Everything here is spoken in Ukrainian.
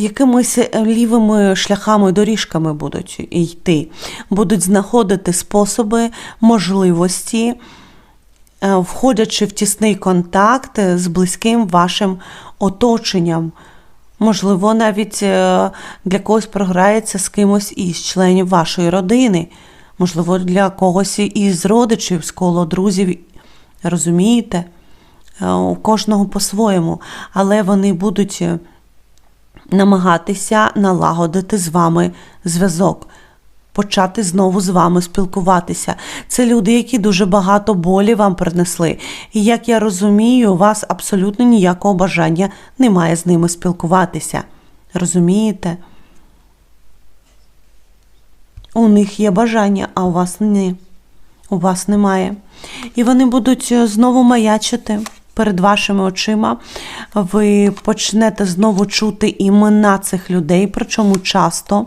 Якимись е, лівими шляхами, доріжками будуть йти, будуть знаходити способи, можливості, е, входячи в тісний контакт з близьким вашим оточенням. Можливо, навіть е, для когось програється з кимось із членів вашої родини, можливо, для когось із родичів, з коло друзів. Розумієте? У кожного по-своєму, але вони будуть намагатися налагодити з вами зв'язок, почати знову з вами спілкуватися. Це люди, які дуже багато болі вам принесли. І як я розумію, у вас абсолютно ніякого бажання немає з ними спілкуватися. Розумієте? У них є бажання, а у вас ні. У вас немає. І вони будуть е, знову маячити перед вашими очима. Ви почнете знову чути імена цих людей, причому часто.